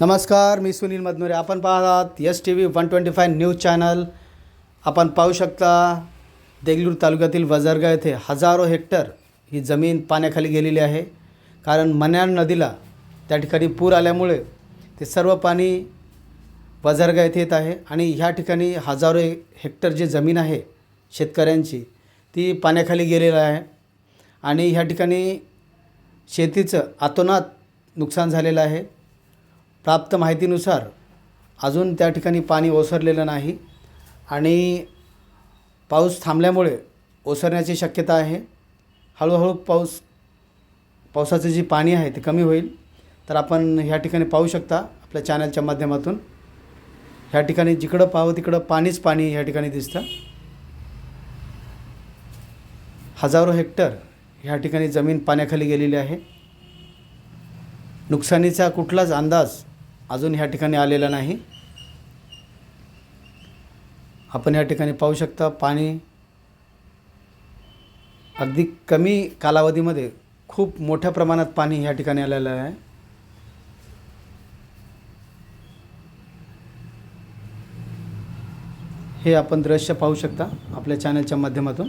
नमस्कार मी सुनील मदनुरे. आपण पाहतात S T V one twenty five news channel. आपण पाहू शकता देगलूर तालुक्यातील वजरगा येथे हजारो हेक्टर ही जमीन पाण्याखाली गेलेली आहे. कारण मन्यान नदीला त्या ठिकाणी पूर आल्यामुळे ते सर्व पाणी वजरगा येथे येत आहे आणि ह्या ठिकाणी हजारो हेक्टर जी जमीन आहे शेतकऱ्यांची ती पाण्याखाली गेलेलं आहे. आणि ह्या ठिकाणी शेतीचं आतोनात नुकसान झालेलं आहे. प्राप्त माहितीनुसार अजून त्या ठिकाणी पाणी ओसरलेलं नाही आणि पाऊस थांबल्यामुळे ओसरण्याची शक्यता आहे. हळूहळू पाऊस पावसाचं जे पाणी आहे ते कमी होईल. तर आपण ह्या ठिकाणी पाहू शकता आपल्या चॅनलच्या माध्यमातून. ह्या ठिकाणी जिकडं पाहावं तिकडं पाणीच पाणी ह्या ठिकाणी दिसतं. हजारो हेक्टर ह्या ठिकाणी जमीन पाण्याखाली गेलेली आहे. नुकसानीचा कुठलाच अंदाज अजून ह्या ठिकाणी आलेला नाही. आपण या ठिकाणी पाहू शकता पाणी अगदी कमी कालावधीमध्ये खूप मोठ्या प्रमाणात पाणी ह्या ठिकाणी आलेलं आहे. हे आपण दृश्य पाहू शकता आपल्या चॅनलच्या माध्यमातून.